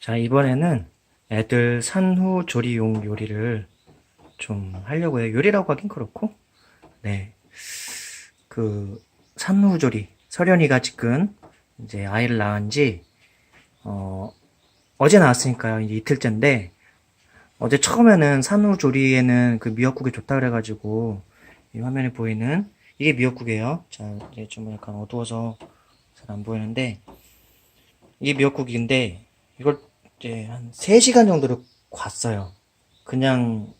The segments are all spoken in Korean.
자, 이번에는 애들 산후 조리용 요리를 좀 하려고 해요. 요리라고 하긴 그렇고, 네. 그, 산후 조리. 설현이가 지금 이제 아이를 낳은 지, 어, 어제 나왔으니까요. 이제 이틀째인데, 어제 처음에는 산후 조리에는 그 미역국이 좋다 그래가지고, 이 화면에 보이는, 이게 미역국이에요. 자, 이제 좀 약간 어두워서 잘 안 보이는데, 이게 미역국인데, 이걸 이제 한 3시간 정도를 ꒵어요. 그냥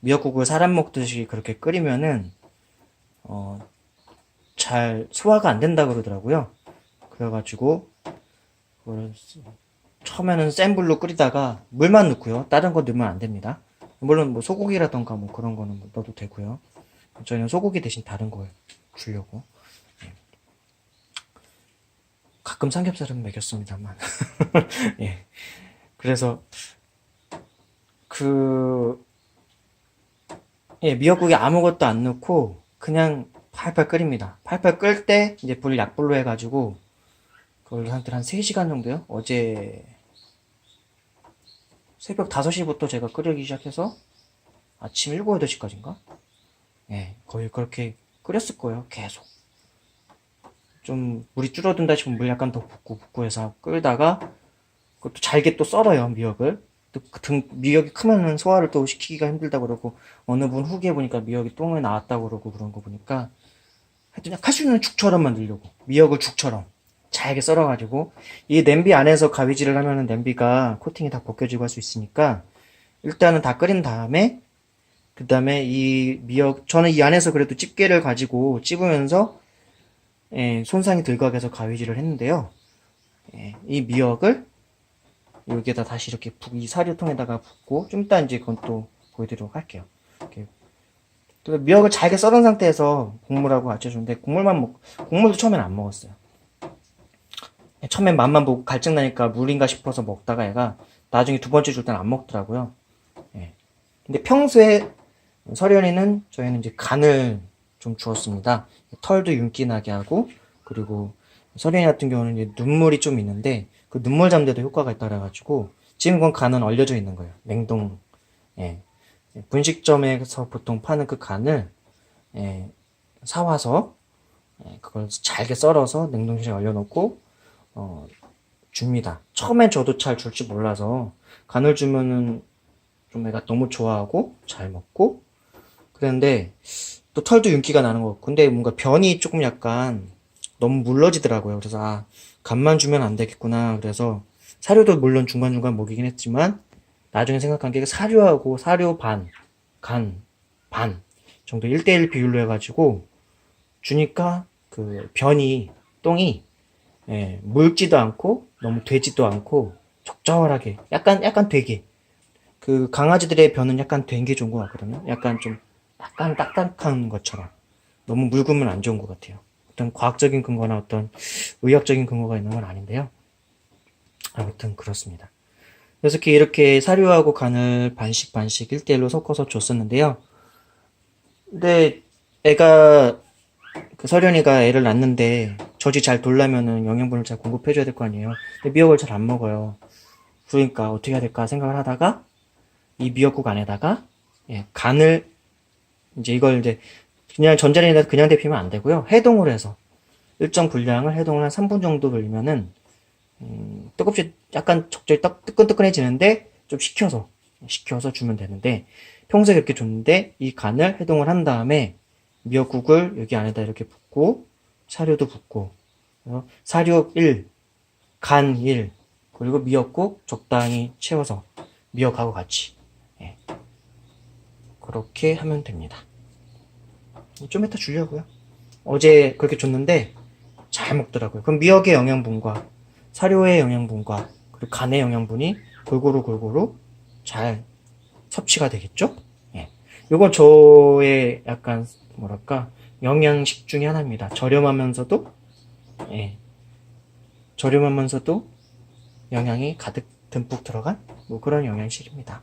미역국을 사람 먹듯이 그렇게 끓이면은, 어, 잘 소화가 안 된다 그러더라고요. 그래가지고, 처음에는 센 불로 끓이다가 물만 넣고요. 다른 거 넣으면 안 됩니다. 물론 뭐 소고기라던가 뭐 그런 거는 뭐 넣어도 되고요. 저희는 소고기 대신 다른 거 주려고. 예. 가끔 삼겹살은 먹였습니다만. 예. 그래서 그 예, 미역국에 아무것도 안 넣고 그냥 팔팔 끓입니다. 팔팔 끓을 때 이제 불 약불로 해가지고 그걸 상태로 한 3시간 정도요. 어제 새벽 5시부터 제가 끓이기 시작해서 아침 7, 8시까지인가? 예, 거의 그렇게 끓였을 거예요. 계속. 좀 물이 줄어든다 싶으면 물 약간 더 붓고 붓고 해서 끓다가 그것도 잘게 또 썰어요, 미역을. 또 등, 미역이 크면은 소화를 또 시키기가 힘들다 그러고 어느 분 후기에 보니까 미역이 똥에 나왔다고 그러고 그런 거 보니까 하여튼 칼슘는 죽처럼 만들려고 미역을 죽처럼 잘게 썰어가지고 이 냄비 안에서 가위질을 하면은 냄비가 코팅이 다 벗겨지고 할 수 있으니까 일단은 다 끓인 다음에 그 다음에 이 미역 저는 이 안에서 그래도 집게를 가지고 찝으면서 예, 손상이 해서 가위질을 했는데요. 예, 이 미역을 여기에다 다시 이렇게 부- 이 사료통에다가 붓고 좀 이따 이제 그건 또 보여드리도록 할게요. 이렇게. 또 미역을 잘게 썰은 상태에서 국물하고 같이 주는데 국물만 먹 국물도 처음엔 안 먹었어요. 처음엔 맛만 보고 갈증 나니까 물인가 싶어서 먹다가 얘가 나중에 두 번째 줄 때는 안 먹더라고요. 예. 근데 평소에 설현이는 저희는 이제 간을 좀 주었습니다. 털도 윤기 나게 하고 그리고 설현이 같은 경우는 이제 눈물이 좀 있는데 그 눈물 잠재도 효과가 있다 그래 가지고 지금 그건 간은 얼려져 있는 거예요. 냉동 예. 분식점에서 보통 파는 그 간을 예, 사와서 예, 그걸 잘게 썰어서 냉동실에 얼려놓고 어, 줍니다. 처음엔 저도 잘줄줄 몰라서 간을 주면은 좀 애가 너무 좋아하고 잘 먹고 그랬는데 또 털도 윤기가 나는 것 같고 근데 뭔가 변이 조금 약간 너무 물러지더라고요. 그래서 아 간만 주면 안 되겠구나. 그래서 사료도 물론 중간중간 먹이긴 했지만 나중에 생각한 게 사료하고 사료 반, 간 반 정도 1대1 비율로 해가지고 주니까 그 변이 똥이 예, 묽지도 않고 너무 되지도 않고 적절하게 약간 약간 되게 그 강아지들의 변은 약간 된 게 좋은 것 같거든요. 약간 좀 약간 딱딱한 것처럼 너무 묽으면 안 좋은 것 같아요. 어떤 과학적인 근거나 어떤 의학적인 근거가 있는 건 아닌데요. 아무튼 그렇습니다. 그래서 이렇게, 사료하고 간을 반씩 반씩 1대1로 섞어서 줬었는데요. 근데 애가 그 서련이가 애를 낳는데 젖이 잘 돌려면은 영양분을 잘 공급해줘야 될 거 아니에요. 근데 미역을 잘 안 먹어요. 그러니까 어떻게 해야 될까 생각을 하다가 이 미역국 안에다가 예, 간을 이제 이걸 이제 그냥 전자레인지에 그냥 데피면 안 되고요. 해동을 해서 일정 분량을 해동을 한 3분 정도 돌리면은 음, 뜨겁지 약간 적절히 떡, 뜨끈뜨끈해지는데 좀 식혀서 식혀서 주면 되는데 평소에 그렇게 줬는데 이 간을 해동을 한 다음에 미역국을 여기 안에다 이렇게 붓고 사료도 붓고 사료 1, 간 1, 그리고 미역국 적당히 채워서 미역하고 같이 예. 그렇게 하면 됩니다. 좀 이따 주려고요. 어제 그렇게 줬는데 잘 먹더라고요. 그럼 미역의 영양분과 사료의 영양분과 그리고 간의 영양분이 골고루 골고루 잘 섭취가 되겠죠? 예. 요건 저의 약간 뭐랄까 영양식 중에 하나입니다. 저렴하면서도 예. 저렴하면서도 영양이 가득 듬뿍 들어간 뭐 그런 영양식입니다.